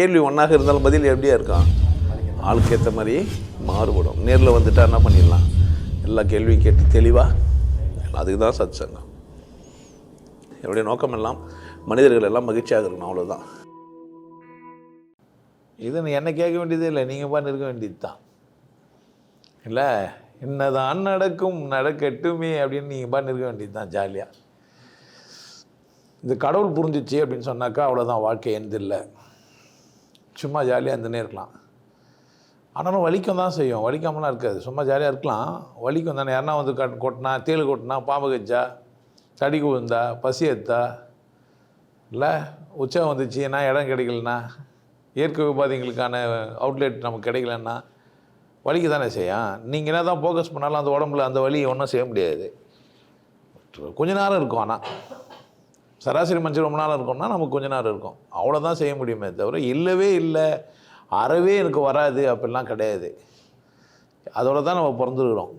கேள்வி ஒன்றாக இருந்தாலும் பதில் எப்படியா இருக்கான் ஆளுக்கு ஏற்ற மாதிரி மாறுபடும். நேரில் வந்துட்டா என்ன பண்ணிடலாம்? எல்லா கேள்வியும் கேட்டு தெளிவாக அதுக்கு தான் சத் சங்கம் என்னுடைய நோக்கம் எல்லாம் மனிதர்கள் எல்லாம் மகிழ்ச்சியாக இருக்கணும் அவ்வளோதான் இது நீ என்ன கேட்க வேண்டியதே இல்லை நீங்கள் பாட்டு இருக்க வேண்டியது தான் இல்லை என்னதான் நடக்கும் நடக்கட்டுமே அப்படின்னு நீங்கள் பாட்டு இருக்க வேண்டியது தான் ஜாலியாக இந்த கடவுள் புரிஞ்சிச்சு அப்படின்னு சொன்னாக்கா அவ்வளோதான் வாழ்க்கை எந்தில்லை சும்மா ஜாலியாக இருந்துனே இருக்கலாம் ஆனாலும் வலிக்கும் தான் செய்யும். வலிக்காமலாம் இருக்காது. சும்மா ஜாலியாக இருக்கலாம். வலிக்கும் தானே. யாருன்னா வந்து கட் கொட்டினா தேள் கொட்டினா பாம்பு கச்சா தடிக்கு விழுந்தா பசி எத்தா இல்லை உச்சம் வந்துச்சுன்னா இடம் கிடைக்கலனா இயற்கை உபாதைகளுக்கான அவுட்லெட் நமக்கு கிடைக்கலன்னா வலிக்கு தானே செய்யும். நீங்கள் என்ன தான் ஃபோக்கஸ் பண்ணாலும் அந்த உடம்புல அந்த வலி ஒன்றும் செய்ய முடியாது. கொஞ்ச நேரம் இருக்கும் ஆனால் சராசரி மனுஷன் ரொம்ப நாள் இருக்கும்னா நமக்கு கொஞ்ச நேரம் இருக்கும். அவ்வளோதான் செய்ய முடியுமே தவிர இல்லவே இல்லை அறவே எனக்கு வராது அப்படிலாம் கிடையாது. அதோடு தான் நம்ம பிறந்துருக்குறோம்.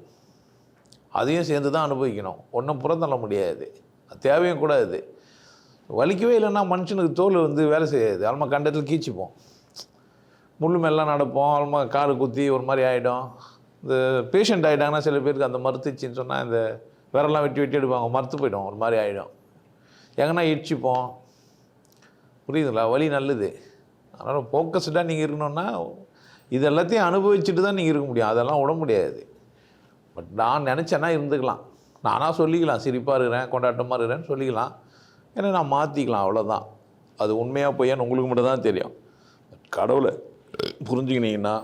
அதையும் சேர்ந்து தான் அனுபவிக்கணும். ஒன்றும் புறந்தள்ள முடியாது. அது தேவையும் கூட அது. வலிக்கவே இல்லைன்னா மனுஷனுக்கு தோல் வந்து வேலை செய்யாது. அல்மா கண்டத்தில் கீச்சிப்போம். முள்ளு மேலாம் நடப்போம். அல்மா கால் குத்தி ஒரு மாதிரி ஆகிடும் இந்த பேஷண்ட் ஆகிட்டாங்கன்னா சில பேருக்கு அந்த மருத்துச்சின்னு சொன்னால் இந்த விரலாம் வெட்டி வெட்டி எடுப்பாங்க. மறுத்து போயிடும். ஒரு மாதிரி ஆகிடும் எங்கன்னா இடிச்சுப்போம். புரியுதுங்களா? வலி நல்லது. அதனால் ஃபோக்கஸ்டாக நீங்கள் இருக்கணும்னா இது எல்லாத்தையும் அனுபவிச்சுட்டு தான் நீங்கள் இருக்க முடியும். அதெல்லாம் விட முடியாது. பட் நான் நினச்சேன்னா இருந்துக்கலாம். நானாக சொல்லிக்கலாம் சிரிப்பாக இருக்கிறேன் கொண்டாட்டமாக இருக்கிறேன்னு சொல்லிக்கலாம். ஏன்னா நான் மாற்றிக்கலாம் அவ்வளோதான் அது உண்மையாக பொய்யான்னு உங்களுக்கு மட்டும் தான் தெரியும். கடவுளை புரிஞ்சுக்கினீங்கன்னா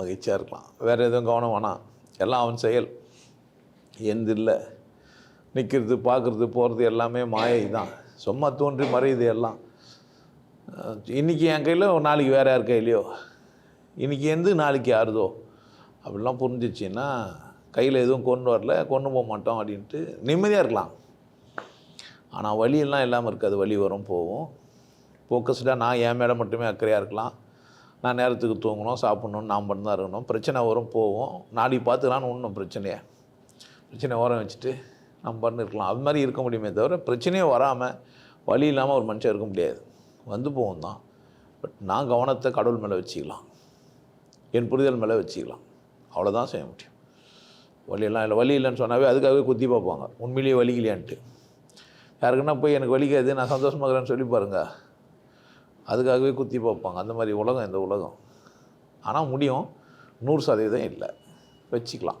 மகிழ்ச்சியாக இருக்கலாம். வேறு எதுவும் கவனம் வேணாம். எல்லாம் அவன் செயல். எந்த இல்லை. நிற்கிறது பார்க்குறது போகிறது எல்லாமே மாயை தான் சும்மா தோன்றி மறையுது எல்லாம். இன்றைக்கி இன்னைக்கு என் கையில் நாளைக்கு வேறு யார் கையிலையோ? இன்றைக்கி எந்து நாளைக்கு யாருதோ? அப்படிலாம் புரிஞ்சிச்சின்னா கையில் எதுவும் கொண்டு வரல கொண்டு போக மாட்டோம் அப்படின்ட்டு நிம்மதியாக இருக்கலாம். ஆனால் வலியெல்லாம் இல்லாமல் இருக்காது. வலி வரும் போகும். ஃபோக்கஸ்டாக நான் என் மேலே மட்டுமே அக்கறையாக இருக்கலாம். நான் நேரத்துக்கு தூங்கணும் சாப்பிட்ணும் நான் மட்டும் தான் இருக்கணும். பிரச்சனை வரும் போகும். நாளைக்கு பார்த்துக்கலான்னு ஒன்றும் பிரச்சனையே? பிரச்சனை ஓரம் வச்சுட்டு நம்ம பண்ணிருக்கலாம் அது மாதிரி இருக்க முடியுமே தவிர பிரச்சனையே வராமல் வழி இல்லாமல் ஒரு மனுஷன் இருக்க முடியாது. வந்து போவோம் தான். பட் நான் கவனத்தை கடவுள் மேலே வச்சுக்கலாம். என் புரிதல் மேலே வச்சுக்கலாம். அவ்வளோதான் செய்ய முடியும். வழியெல்லாம் இல்லை. வலி இல்லைன்னு சொன்னாவே அதுக்காகவே குத்தி பார்ப்பாங்க. உண்மையிலேயே வலிக்கலையான்ட்டு யாருக்குன்னா போய் எனக்கு வலிக்காது நான் சந்தோஷமாக இருக்கிறேன்னு சொல்லி பாருங்க. அதுக்காகவே குத்தி பார்ப்பாங்க. அந்த மாதிரி உலகம் இந்த உலகம். ஆனால் முடியும். நூறு சதவீதம் இல்லை. வச்சுக்கலாம்.